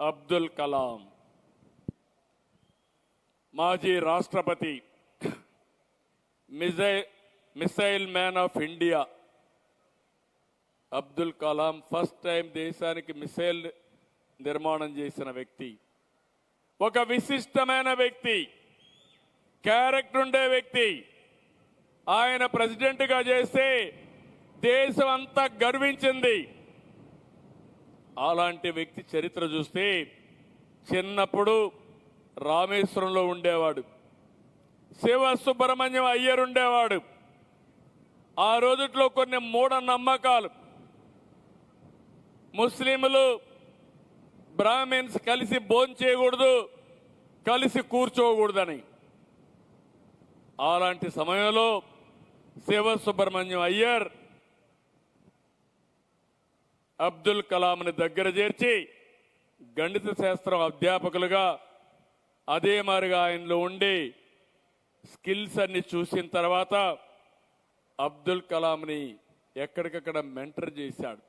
అబ్దుల్ కలాం. మాజీ రాష్ట్రపతి మిజై missile man of India Abdul Kalam first time దేశానికి మిసైల్ నిర్మాణం చేసిన వ్యక్తి. ఒక విశిష్టమైన వ్యక్తి క్యారెక్టర్ ఉండే వ్యక్తి. ఆయన ప్రెసిడెంట్గా చేస్తే దేశం అంతా గర్వించింది. అలాంటి వ్యక్తి చరిత్ర చూస్తే చిన్నప్పుడు రామేశ్వరంలో ఉండేవాడు. శివ సుబ్రహ్మణ్యం అయ్యర్ ఉండేవాడు. ఆ రోజుట్లో కొన్ని మూఢ నమ్మకాలు ముస్లింలు బ్రాహ్మిన్స్ కలిసి భోజనం చేయకూడదు కలిసి కూర్చోకూడదని. అలాంటి సమయంలో శివ సుబ్రహ్మణ్యం అయ్యర్ అబ్దుల్ కలాంని దగ్గర చేర్చి గణిత శాస్త్రం అధ్యాపకులుగా అదే మారిగా ఆయనలో ఉండి స్కిల్స్ అన్ని చూసిన తర్వాత అబ్దుల్ కలాంని ఎక్కడికక్కడ మెంటర్ చేశాడు.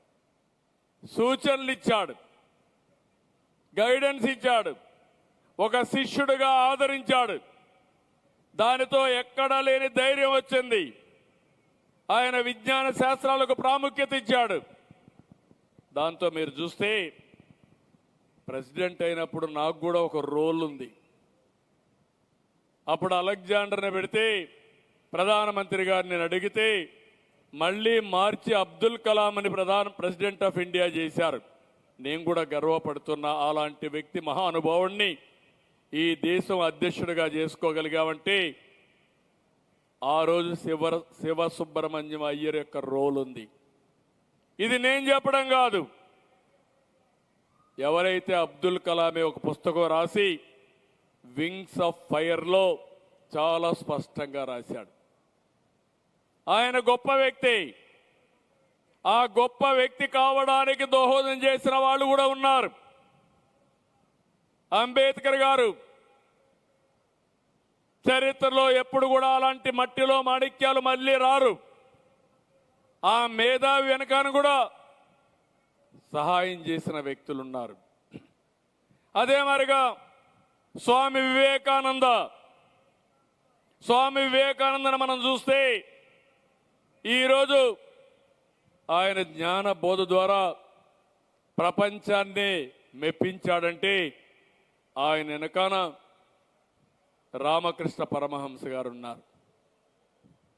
సూచనలు ఇచ్చాడు. గైడెన్స్ ఇచ్చాడు. ఒక శిష్యుడిగా ఆదరించాడు. దానితో ఎక్కడా లేని ధైర్యం వచ్చింది. ఆయన విజ్ఞాన శాస్త్రాలకు ప్రాముఖ్యత ఇచ్చాడు. దాంతో మీరు చూస్తే ప్రెసిడెంట్ అయినప్పుడు నాకు కూడా ఒక రోల్ ఉంది. అప్పుడు అలెగ్జాండర్ని పెడితే ప్రధానమంత్రి గారిని నేను అడిగితే మళ్ళీ మార్చి అబ్దుల్ కలాం అని ప్రధాన ప్రెసిడెంట్ ఆఫ్ ఇండియా చేశారు. నేను కూడా గర్వపడుతున్నా అలాంటి వ్యక్తి మహానుభావుణ్ణి ఈ దేశం అధ్యక్షుడిగా చేసుకోగలిగామంటే ఆ రోజు శివ శివ సుబ్రహ్మణ్యం అయ్యర్ యొక్క రోల్ ఉంది. ఇది నేను చెప్పడం కాదు. ఎవరైతే అబ్దుల్ కలామే ఒక పుస్తకం రాసి వింగ్స్ ఆఫ్ ఫైర్లో చాలా స్పష్టంగా రాశాడు. ఆయన గొప్ప వ్యక్తి. ఆ గొప్ప వ్యక్తి కావడానికి దోహదం చేసిన వాళ్ళు కూడా ఉన్నారు. అంబేద్కర్ గారు చరిత్రలో ఎప్పుడు కూడా అలాంటి మట్టిలో మాణిక్యాలు మళ్ళీ రారు. ఆ మేధావి వెనకాను కూడా సహాయం చేసిన వ్యక్తులున్నారు. అదే మరిగా స్వామి వివేకానంద. స్వామి వివేకానందను మనం చూస్తే ఈరోజు ఆయన జ్ఞాన బోధ ద్వారా ప్రపంచాన్ని మెప్పించాడంటే ఆయన వెనకాన రామకృష్ణ పరమహంస గారు ఉన్నారు.